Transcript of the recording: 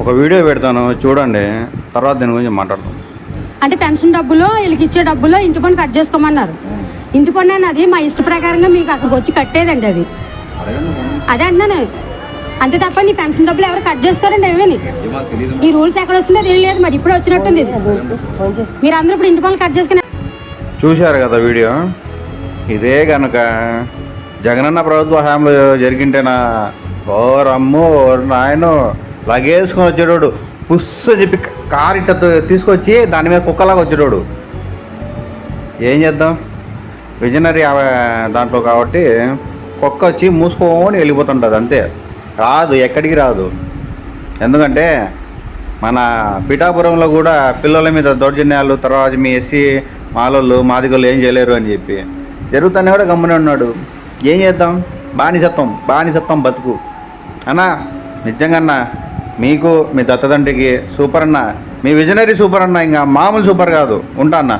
ఒక వీడియో పెడతాను చూడండి. తర్వాత దీని గురించి మాట్లాడతాం. అంటే పెన్షన్ డబ్బులు వీళ్ళకి ఇచ్చే డబ్బులు ఇంటి పన్ను కట్ చేసుకోమన్నారు. ఇంటి పన్ను అన్నది మా ఇష్ట ప్రకారంగా మీకు అక్కడికి వచ్చి కట్టేదండి అది. అదే అంటున్నాను. అంతే తప్ప నీ పెన్షన్ డబ్బులు ఎవరు కట్ చేసుకోరండి ఏమని ఈ రూల్స్ ఎక్కడ వస్తుందో తెలియలేదు మరి ఇప్పుడు వచ్చినట్టుంది. మీరు అందరూ ఇప్పుడు ఇంటి పనులు కట్ చేసుకుని చూశారు కదా వీడియో? ఇదే కనుక జగనన్న ప్రభుత్వ హయాంలో జరిగింటేనా? ఓ రమ్ము ఓ నాయను. లగేసుకొని వచ్చేటోడు పుస్సు అని చెప్పి కారు ఇట్ట తీసుకొచ్చి దాని మీద కుక్కలాగా వచ్చేటోడు. ఏం చేద్దాం? విజనరీ దాంట్లో కాబట్టి కుక్క వచ్చి మూసుకొని వెళ్ళిపోతుంటుంది అంతే. రాదు ఎక్కడికి రాదు. ఎందుకంటే మన పిఠాపురంలో కూడా పిల్లల మీద దౌర్జన్యాలు తర్వాత మీ ఎస్సీ మాలోళ్ళు మాదిగోళ్ళు ఏం చేయలేరు అని చెప్పి. జరుగుతానే కూడా గమ్మునే ఉన్నాడు. ఏం చేద్దాం? బానిసత్వం బానిసత్వం బతుకు. అన్నా నిజంగా మీకు మీ దత్తదండ్రికి సూపర్ అన్న మీ విజనరీ సూపర్ అన్న ఇంకా మామూలు సూపర్ కాదు. ఉంటా అన్న.